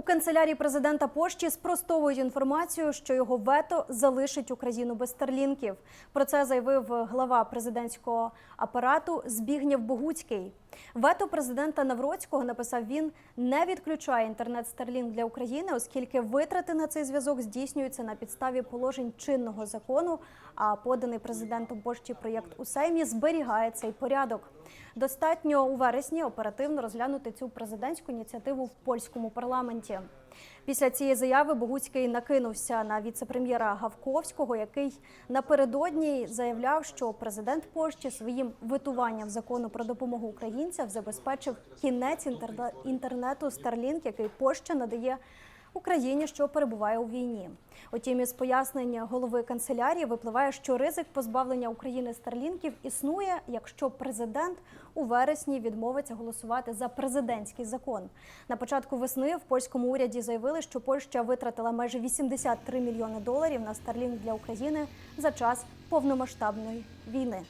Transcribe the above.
У канцелярії президента Польщі спростовують інформацію, що його вето залишить Україну без старлінків. Про це заявив глава президентського апарату Збігнєв Богуцький. Вето президента Навроцького написав він не відключає інтернет-стерлінг для України, оскільки витрати на цей зв'язок здійснюються на підставі положень чинного закону. А поданий президентом Польщі проєкт у Сеймі зберігає цей порядок. Достатньо у вересні оперативно розглянути цю президентську ініціативу в польському парламенті. Після цієї заяви Богуцький накинувся на віце-прем'єра Гавковського, який напередодні заявляв, що президент Польщі своїм витуванням закону про допомогу українцям забезпечив кінець інтерне- інтернету Starlink, який Польща надає Україні, що перебуває у війні. Утім, із пояснення голови канцелярії випливає, що ризик позбавлення України старлінків існує, якщо президент у вересні відмовиться голосувати за президентський закон. На початку весни в польському уряді заявили, що Польща витратила майже 83 мільйони доларів на старлінк для України за час повномасштабної війни.